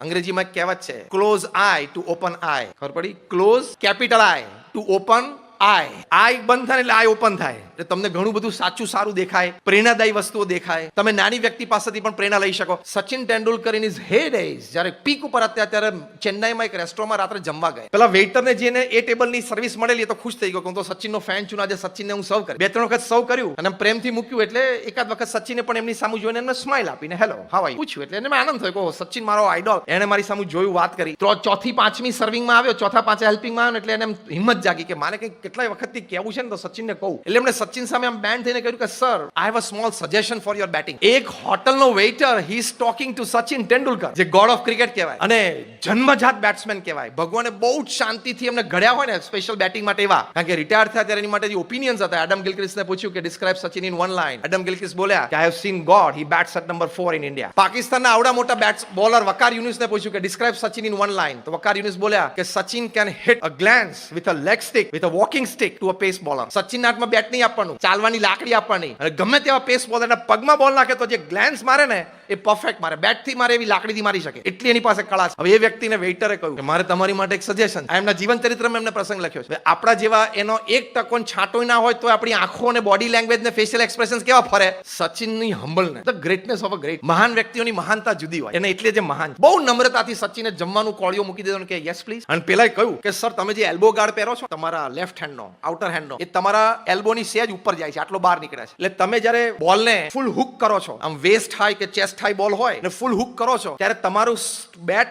અંગ્રેજીમાં કહેવત છે close eye to open eye ખબર પડી? Close capital I to open I eye બંધ થાય એટલે આઈ ઓપન થાય. એટલે તમને ઘણું બધું સાચું સારું દેખાય, પ્રેરણાદાયી વસ્તુઓ દેખાય. તમે નાની વ્યક્તિ પાસેથી પણ પ્રેરણા લઈ શકો. Sachin Tendulkar in his head as જ્યારે પીક ઉપર હતા ત્યારે ચેન્નાઈમાં એક રેસ્ટોરન્ટમાં રાત્રે જમવા ગયા પેલા વેઇટરને જેને એ ટેબલની સર્વિસ મળેલી તો ખુશ થઈ ગયો તો સચિનનો ફેન છું આજે સચિનને હું સર્વ કરી. બે, ત્રણ વખત સર્વ કર્યું અને પ્રેમથી મૂક્યું એટલે એકાદ વખત સચિને પણ એમની સામુ જોઈને એમને સ્માઇલ આપીને હેલો હાવ આઈ પૂછ્યું. એટલે એને આનંદ થયો કહો સચિન મારો આઈડોલ એને મારી સામે જોયું, વાત કરી. તો ચોથી, પાંચમી સર્વિંગમાં આવ્યો, ચોથા, પાંચ હેલ્પિંગમાં આવ્યો એટલે એને હિંમત જાગી કે મારે કંઈક કેટલાય વખતથી કહેવું છે ને તો સચિનને કહું એટલે એમણે સચિન સામે આમ બેન્ડ થઈને કહ્યું કે sir I have a small suggestion for your batting એક હોટલનો waiter he is talking to Sachin Tendulkar જે ગોડ ઓફ ક્રિકેટ કહેવાય અને જન્મજાત બેટ્સમેન કહેવાય ભગવાને બહુ જ શાંતિથી એમને ઘડ્યા હોય ને સ્પેશિયલ બેટિંગ માટે એવા કારણ કે રિટાયર થયા ત્યારે એની માટે જે ઓપિનિયન્સ હતા એડમ ગિલક્રિસ્ટને પૂછ્યું કે describe Sachin in one line Adam Gilchrist બોલ્યા કે I have seen god he bats at number four in India પાકિસ્તાનના આવડા મોટા બેટ્સ બોલર વકાર યુનિસને પૂછ્યું કે describe Sachin in one line તો વકાર યુનિસ બોલ્યા કે Sachin can hit a glance with a leg stick with a walking stick to a pace bowler સચિનના હાથમાં બેટ નહીં આપવાનું, ચાલવાની લાકડી આપવાની. અને ગમે તેવા પેસ બોલરના પગમાં બોલ નાખે તો જે ગ્લેન્સ મારે ને એ પરફેક્ટ મારે. બેટથી મારે એવી લાકડીથી મારી શકે. એટલી એની પાસે કળા છે. હવે એ વ્યક્તિને વેઇટરે કહ્યું મારે તમારી માટે એક સજેશન એમના જીવન ચરિત્રમાં એમને પ્રસંગ લખ્યો છે. આપણા જેવા એનો એક ટકો છાંટોય ના હોય તો આપણી આંખો અને બોડી લેંગ્વેજ ને ફેશિયલ એક્સપ્રેશન કેવા ફરે? સચિનની હમ્બલને the greatness of a great મહાન વ્યક્તિઓની મહાનતા જુદી હોય. એને એટલે જે મહાન બહુ નમ્રતાથી સચિને જમવાનું કોળિયો મૂકી દીધો કે યસ પ્લીઝ અને પેલા કહ્યું કે સર તમે જે એલ્બો ગાર્ડ પહેરો છો, તમારા લેફ્ટ હેન્ડનો આઉટર હેન્ડનો એ તમારા એલ્બોની સેજ ઉપર જાય છે. આટલો બહાર નીકળે છે. એટલે તમે જ્યારે બોલને ફૂલ હુક કરો છો, આમ વેસ્ટ હાઈ કે ચેસ્ટ હાઈ બોલ હોય. ને ફૂલ હુક કરો છો. ત્યારે તમારું બેટ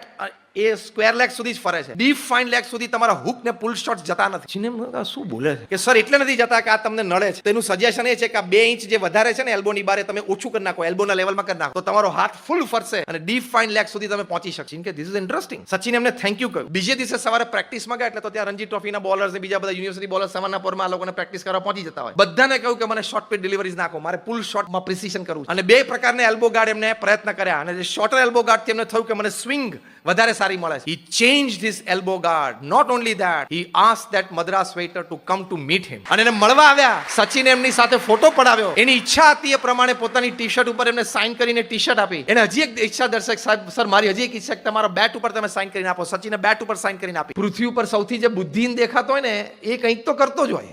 એ સ્ક્વેર લેગ સુધી જ ફરે છે. ડીપ ફાઇન લેગ સુધી તમારા હુક ને પુલ શોટ જતા નથી. આ શું બોલે છે? કે સર એટલે નથી જતા કે આ તમને નડે છે. તેનું સજેશન એ છે કે બે ઇંચ જે વધારે છે ને એલ્બોની બારે તમે ઓછું કરી નાખો એલ્બોના લેવલમાં કરી નાખો તો તમારો હાથ ફૂલ ફરશે અને ડીપ ફાઇન લેગ સુધી તમે પહોંચી શકશો. કે ધીસ ઇઝ ઇન્ટરેસ્ટિંગ સચિન એમને થેન્ક યુ કહ્યું. બીજે દિવસે સવારે પ્રેક્ટિસમાં ગયા એટલે તો ત્યાં રણજી ટ્રોફીના બોલર્સ ને બીજા બધા યુનિવર્સિટી બોલર સવારના આ લોકોને પ્રેક્ટિસ કરવા પહોંચી જતા હોય. બધાને કહ્યું કે મને શોર્ટ પીટ ડિલિવરીઝ નાખો મારે પુલ શોટમાં પ્રિસિશન કરવું અને બે પ્રકારના એલ્બો ગાર્ડ એમને પ્રયત્ન કર્યા. અને જે શોર્ટર એલ્બો ગાર્ડ એમને થયું કે મને સ્વિંગ વધારે સારી મળે છે he change this elbow guard not only that he asked that Madras waiter to come to meet him અને એને મળવા આવ્યા. સચિને એમની સાથે ફોટો પડાવ્યો. એની ઈચ્છા હતી એ પ્રમાણે પોતાની ટી શર્ટ ઉપર એમને સાઇન કરીને ટી શર્ટ આપી. એને હજી એક ઈચ્છા દર્શક સાહેબ, સર, મારી હજી એક ઈચ્છા તમારા બેટ ઉપર તમે સાઇન કરીને આપો. સચિને બેટ ઉપર સાઇન કરીને આપી. પૃથ્વી ઉપર સૌથી જે બુદ્ધિહીન દેખાતો હોય ને, એ કંઈક તો કરતો જ હોય.